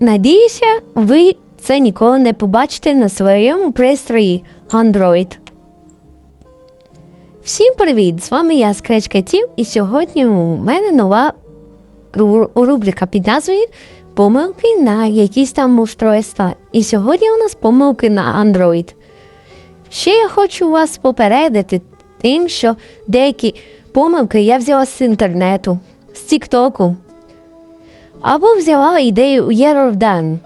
Надіюся, ви це ніколи не побачите на своєму пристрої Android. Всім привіт! З вами я Скречка Тім, і сьогодні у мене нова рубрика під назвою Помилки на якісь там устройства. І сьогодні у нас помилки на Android. Ще я хочу вас попередити тим, що деякі помилки я взяла з інтернету, з Тіктоку. Або взяла ідею у Єровдан.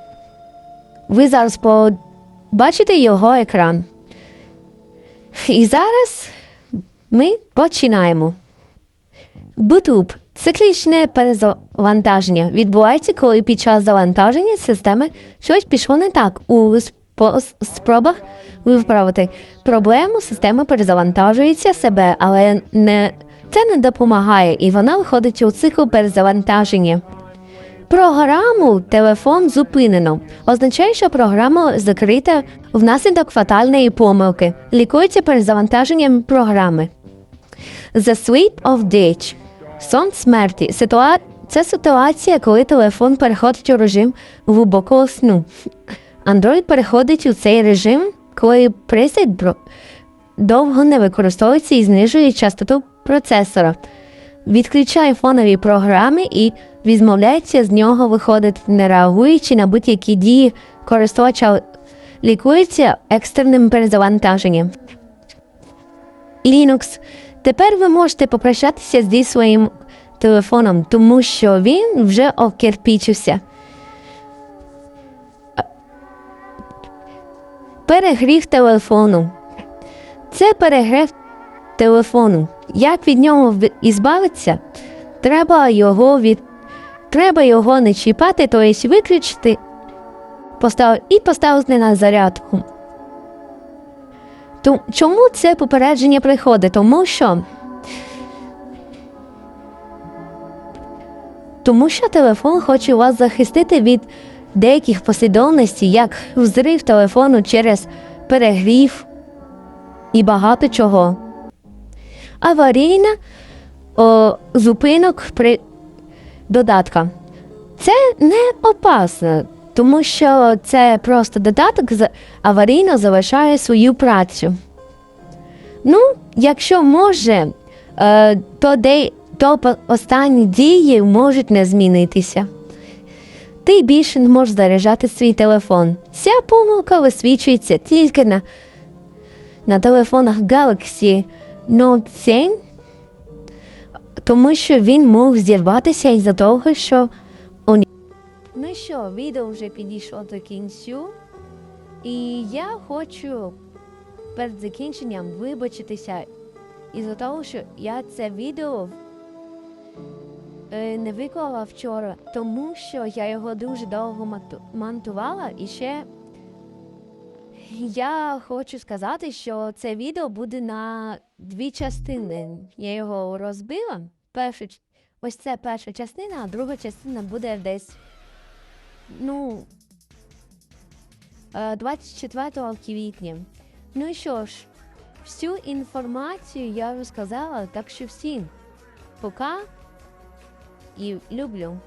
Ви зараз побачите його екран. І зараз ми починаємо. Бутуб циклічне перезавантаження відбувається, коли під час завантаження системи щось пішло не так. У спробах виправити проблему система перезавантажується себе, але не, це не допомагає, і вона виходить у цикл перезавантаження. Програму телефон зупинено. Означає, що програма закрита внаслідок фатальної помилки. Лікується перезавантаженням програми. The Sleep of Ditch. Сон смерті. Ситуа... Це ситуація, коли телефон переходить у режим глибокого сну. Android переходить у цей режим, коли бро- довго не використовується і знижує частоту процесора. Відключає фонові програми і відмовляється з нього виходити, не реагуючи на будь-які дії користувача. Лікується екстреним перезавантаженням. Linux. Тепер ви можете попрощатися зі своїм телефоном, тому що він вже окирпічився. Перегрів телефону. Це перегрів телефону. Як від нього ізбавитися? Треба його від треба його не чіпати, тобто виключити постав... і поставити на зарядку. То, чому це попередження приходить? Тому що. Тому що телефон хоче вас захистити від деяких послідовностей, як взрив телефону через перегрів і багато чого. Аварійна о, зупинок при додатка. Це не опасно, тому що це просто додаток аварійно залишає свою працю. Ну, якщо може, е, то, де, то останні дії можуть не змінитися. Ти більше не можеш заряджати свій телефон. Ця помилка висвічується тільки на, на телефонах Galaxy Note 7, тому що він мог зірватися із-за того, що он... Ну що, відео вже підійшло до кінцю, і я хочу перед закінченням вибачитися із-за того, що я це відео е, не виклала вчора, тому що я його дуже довго монтувала і ще я хочу сказати, що це відео буде на дві частини. Я його розбила. Перша, ось це перша частина, а друга частина буде десь. Ну. е, 24 квітня. Ну і що ж, всю інформацію я розказала, так що всім пока і люблю.